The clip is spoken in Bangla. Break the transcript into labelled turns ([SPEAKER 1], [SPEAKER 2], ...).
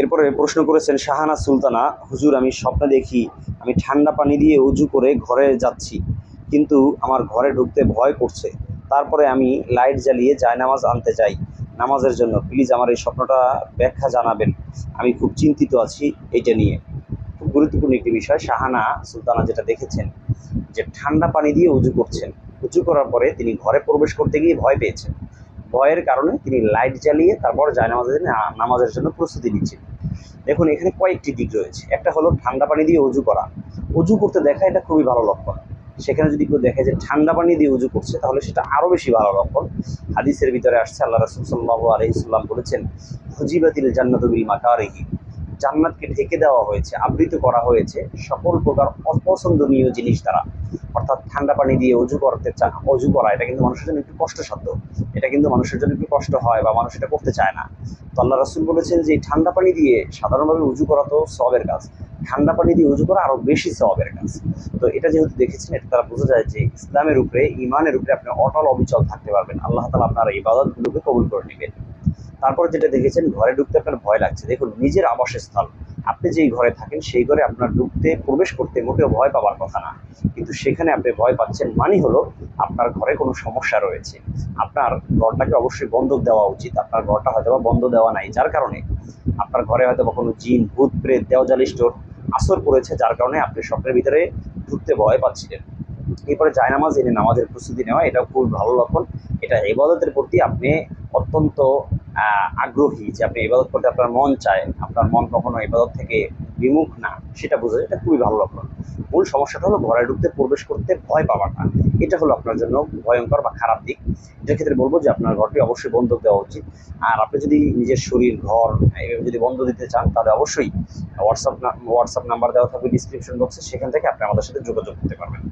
[SPEAKER 1] এরপরে প্রশ্ন করেছেন, শাহানা সুলতানা, হুজুর, আমি স্বপ্নে দেখি, আমি ঠান্ডা পানি দিয়ে উজু করে ঘরে যাচ্ছি, কিন্তু আমার ঘরে ঢুকতে ভয় করছে। তারপরে আমি লাইট জ্বালিয়ে জায়নামাজ আনতে চাই নামাজের জন্য। প্লিজ আমার এই স্বপ্নটা ব্যাখ্যা জানাবেন। আমি খুব চিন্তিত আছি এটা নিয়ে। খুব গুরুত্বপূর্ণ একটি বিষয়, শাহানা সুলতানা যেটা দেখেছেন, যে ঠান্ডা পানি দিয়ে উজু করছেন। উজু করার পরে তিনি ঘরে প্রবেশ করতে গিয়ে ভয় পেয়েছেন। ভয়ের কারণে তিনি লাইট জ্বালিয়ে তারপর জায়নামাজের জন্য নামাজের জন্য প্রস্তুতি নিচ্ছেন। দেখুন, এখানে কয়েকটি দিক রয়েছে। একটা হলো ঠান্ডা পানি দিয়ে উজু করা। উজু করতে দেখা এটা খুবই ভালো লক্ষণ। সেখানে যদি কেউ দেখে যে ঠান্ডা পানি দিয়ে উজু করছে, তাহলে সেটা আরও বেশি ভালো লক্ষণ। হাদিসের ভিতরে আসছে, আল্লাহ রসুল সাল্লাহ আলহিসাল্লাম বলেছেন, হজিবাতিল জান্নাতবিল মাকারিহি। জান্নাতকে ঢেকে দেওয়া হয়েছে, আবৃত করা হয়েছে সকল প্রকার অপছন্দনীয় জিনিস দ্বারা। অর্থাৎ ঠান্ডা পানি দিয়ে অজু করতে চা, অজু করা, এটা কিন্তু মানুষের জন্য একটু কষ্টসাধ্য। এটা কিন্তু মানুষের জন্য একটু কষ্ট হয় বা মানুষ এটা করতে চায় না। তো আল্লাহ রসুল বলেছেন যে ঠান্ডা পানি দিয়ে সাধারণভাবে উজু করা তো সবের কাজ। ঠান্ডা পানি দিয়ে উজু করা আরও বেশি সবের কাজ। তো এটা যেহেতু দেখেছেন এটা তারা বোঝা যায় যে, ইসলামের উপরে ইমানের উপরে আপনি অটল অবিচল থাকতে পারবেন। আল্লাহ তালা আপনার এই ইবাদতগুলোকে কবুল করে নেবেন। তারপর যেটা দেখেছেন, ঘরে ঢুকতে আপনার ভয় লাগছে। দেখুন, নিজের আবাসস্থল। আপনি যেই ঘরে থাকেন, সেই ঘরে আপনার ঢুকতে, প্রবেশ করতে মোটেও ভয় পাওয়ার কথা না। কিন্তু সেখানে আপনি ভয় পাচ্ছেন মানে হলো আপনার ঘরে কোনো সমস্যা রয়েছে। আপনার ঘরটাকে অবশ্যই বন্ধ দেওয়া উচিত। আপনার ঘরটা হয়তো বা বন্ধ দেওয়া নাই, যার কারণে আপনার ঘরে হয়তো বা কোনো জিন, ভূত, প্রেত, দেওয়াজালি, স্টোর, আসর পড়েছে, যার কারণে আপনি স্বপ্নের ভিতরে ঢুকতে ভয় পাচ্ছিলেন। এরপরে জায়নামাজ এনে নামাজের প্রস্তুতি নেওয়া এটা খুব ভালো লক্ষণ। এটা ইবাদতের প্রতি আপনি অত্যন্ত আগ্রহী যে আপনি ইবাদত করতে আপনার মন চায়, আপনার মন কখনো ইবাদত থেকে বিমুখ না, সেটা বোঝা এটা খুবই ভালো লক্ষণ। মূল সমস্যাটা হলো ঘরে ঢুকতে, প্রবেশ করতে ভয় পাওয়াটা। এটা হলো আপনার জন্য ভয়ঙ্কর বা খারাপ দিক। এটার ক্ষেত্রে বলব যে আপনার ঘরটি অবশ্যই বন্ধ দেওয়া উচিত। আর আপনি যদি নিজের শরীর, ঘর এভাবে যদি বন্ধ দিতে চান, তাহলে অবশ্যই হোয়াটসঅ্যাপ হোয়াটসঅ্যাপ নাম্বার দেওয়া থাকবে ডিসক্রিপশন বক্সে সেখান থেকে আপনি আমাদের সাথে যোগাযোগ করতে পারবেন।